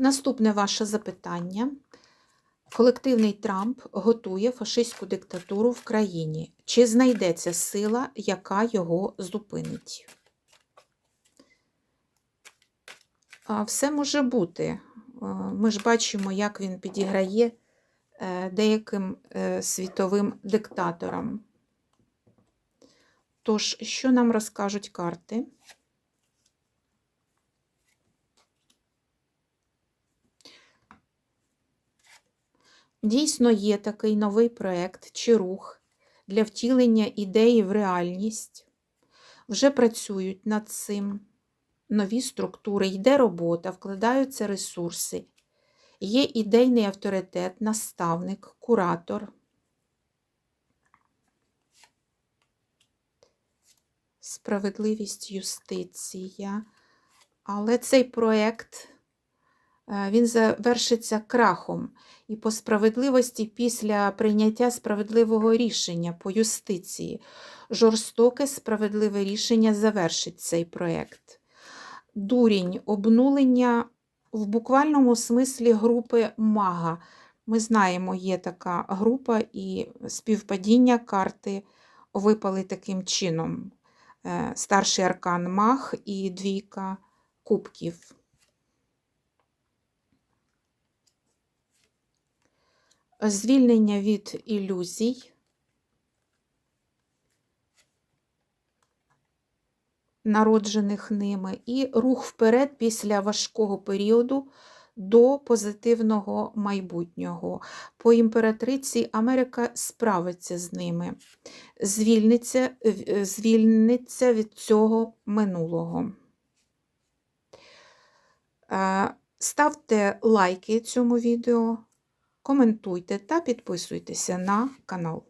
Наступне ваше запитання. Колективний Трамп готує фашистську диктатуру в країні. Чи знайдеться сила, яка його зупинить? Все може бути. Ми ж бачимо, як він підіграє е, деяким е, світовим диктаторам. Тож, що нам розкажуть карти? Дійсно є такий новий проєкт чи рух для втілення ідеї в реальність. Вже працюють над цим нові структури, йде робота, вкладаються ресурси. Є ідейний авторитет, наставник, куратор. Справедливість, юстиція. Але цей проєкт він завершиться крахом. І по справедливості після прийняття справедливого рішення по юстиції. Жорстоке справедливе рішення завершить цей проєкт. Дурінь, обнулення в буквальному смислі групи мага. Ми знаємо, є така група, і співпадіння карти випали таким чином. Е, Старший аркан маг і двійка кубків. Звільнення від ілюзій. Народжених ними, і рух вперед після важкого періоду до позитивного майбутнього. По імператриці Америка справиться з ними, звільниться, звільниться від цього минулого. Е, Ставте лайки цьому відео, коментуйте та підписуйтеся на канал.